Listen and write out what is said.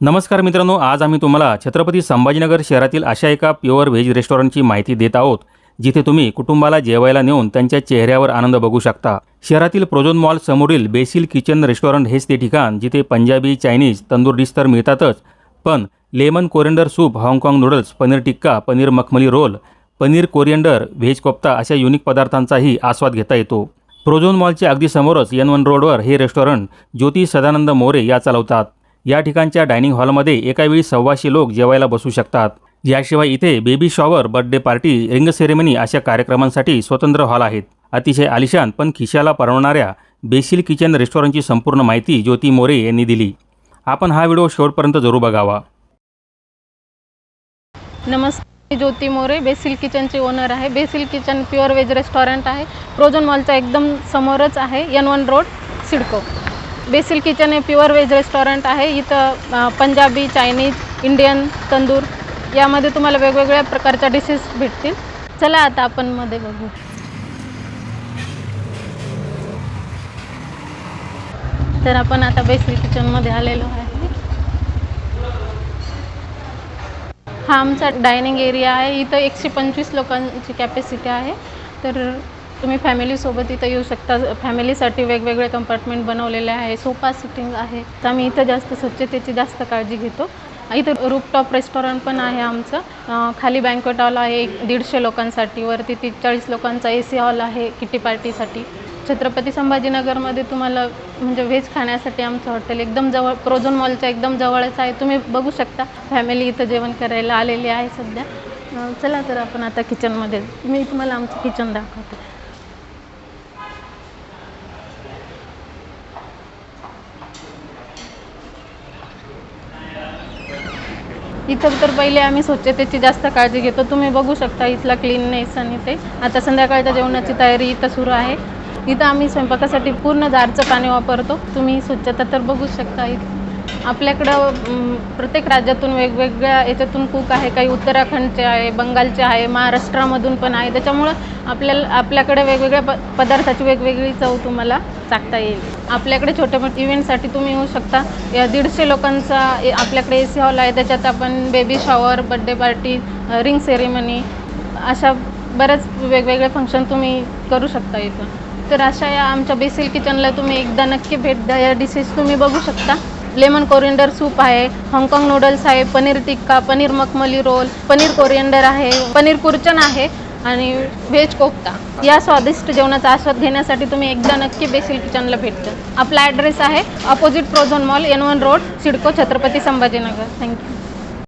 नमस्कार मित्रांनो आज आम्ही तुम्हाला छत्रपती संभाजीनगर शहरातील अशा एका प्युअर व्हेज रेस्टॉरंटची माहिती देत आहोत जिथे तुम्ही कुटुंबाला जेवायला नेऊन त्यांच्या चेहऱ्यावर आनंद बघू शकता. शहरातील प्रोझोन मॉल समोरील बेसिल किचन रेस्टॉरंट हेच ते ठिकाण जिथे पंजाबी चायनीज तंदूर डिश तर मिळतातच पण लेमन कोरिंडर सूप हाँगकाँग नूडल्स पनीर टिक्का पनीर मखमली roll paneer coriander veg kofta अशा युनिक पदार्थांचाही आस्वाद घेता येतो. प्रोझोन मॉलच्या अगदी समोरच एन वन रोडवर हे रेस्टॉरंट ज्योती सदानंद मोरे या चालवतात. या ठिकाणच्या डायनिंग हॉलमध्ये एकावेळी सव्वाशे लोक जेवायला बसू शकतात. याशिवाय इथे baby shower birthday party ring ceremony अशा कार्यक्रमांसाठी स्वतंत्र हॉल आहेत. अतिशय आलिशान पण खिशाला परवणाऱ्या बेसिल किचन रेस्टॉरंटची संपूर्ण माहिती ज्योती मोरे यांनी दिली. आपण हा व्हिडिओ शेवटपर्यंत जरूर बघावा. नमस्कार ज्योती मोरे बेसिल किचनचे ओनर आहे. Basil kitchen pure veg restaurant आहे. प्रोजन मॉलच्या एकदम समोरच आहे N one road CIDCO. Basil kitchen हे प्युअर व्हेज रेस्टॉरंट आहे. इथं पंजाबी चायनीज इंडियन तंदूर यामध्ये तुम्हाला वेगवेगळ्या प्रकारच्या डिशेस भेटतील. चला आता आपण मध्ये बघू. तर आपण आता बेसिल किचनमध्ये आलेलो आहे. हा आमचा डायनिंग एरिया आहे. इथं एकशे पंचवीस लोकांची कॅपॅसिटी आहे. तर तुम्ही फॅमिलीसोबत इथं येऊ शकता. फॅमिलीसाठी वेगवेगळे कंपार्टमेंट बनवलेले आहे. सोफा सिटिंग आहे. तर आम्ही इथं जास्त स्वच्छतेची जास्त काळजी घेतो. इथं रूपटॉप रेस्टॉरंट पण आहे आमचं. खाली बँकवेट हॉल आहे. एक दीडशे लोकांसाठी. वरती ती चाळीस लोकांचा ए सी हॉल आहे. किटी पार्टीसाठी छत्रपती संभाजीनगरमध्ये तुम्हाला म्हणजे व्हेज खाण्यासाठी आमचं हॉटेल एकदम जवळ प्रोझोन मॉलच्या एकदम जवळच आहे. तुम्ही बघू शकता. फॅमिली इथं जेवण करायला आलेली आहे सध्या. चला तर आपण आता किचनमध्ये मी तुम्हाला आमचं किचन दाखवते. इथं तर पहिले आम्ही स्वच्छतेची जास्त काळजी घेतो. तुम्ही बघू शकता इथला क्लीननेस आणि ते. आता संध्याकाळच्या जेवणाची तयारी इथं सुरू आहे. इथं आम्ही स्वयंपाकासाठी पूर्ण जारचं पाणी वापरतो. तुम्ही स्वच्छता तर बघू शकता इथं. आपल्याकडं प्रत्येक राज्यातून वेगवेगळ्या याच्यातून कुक आहे काही उत्तराखंडचे आहे बंगालचे आहे महाराष्ट्रामधून पण आहे. त्याच्यामुळं आपल्याला आपल्याकडे वेगवेगळ्या प पदार्थाची वेगवेगळी चव तुम्हाला चाकता येईल. आपल्याकडे छोट्या मोठ्या इव्हेंटसाठी तुम्ही येऊ शकता. या दीडशे लोकांचा ए- आपल्याकडे ए सी हॉल आहे. त्याच्यात आपण baby shower birthday party ring ceremony अशा बऱ्याच वेगवेगळे फंक्शन तुम्ही करू शकता इथं. तर अशा या आमच्या बेसिल किचनला तुम्ही एकदा नक्की भेट द्या. या डिशेस तुम्ही बघू शकता. लेमन कोरिअंडर सूप आहे. हाँगकाँग नूडल्स आहे. पनीर टिक्का पनीर मखमली रोल पनीर कोरिअंडर आहे. पनीर कुरचन आहे. आणि व्हेज कोफ्ता. या स्वादिष्ट जेवणाचा आस्वाद घेण्यासाठी तुम्ही एकदा नक्की बेसिल किचनला भेट द्या. आपला ॲड्रेस आहे opposite Prozone mall N one road CIDCO Chhatrapati Sambhajinagar. Thank you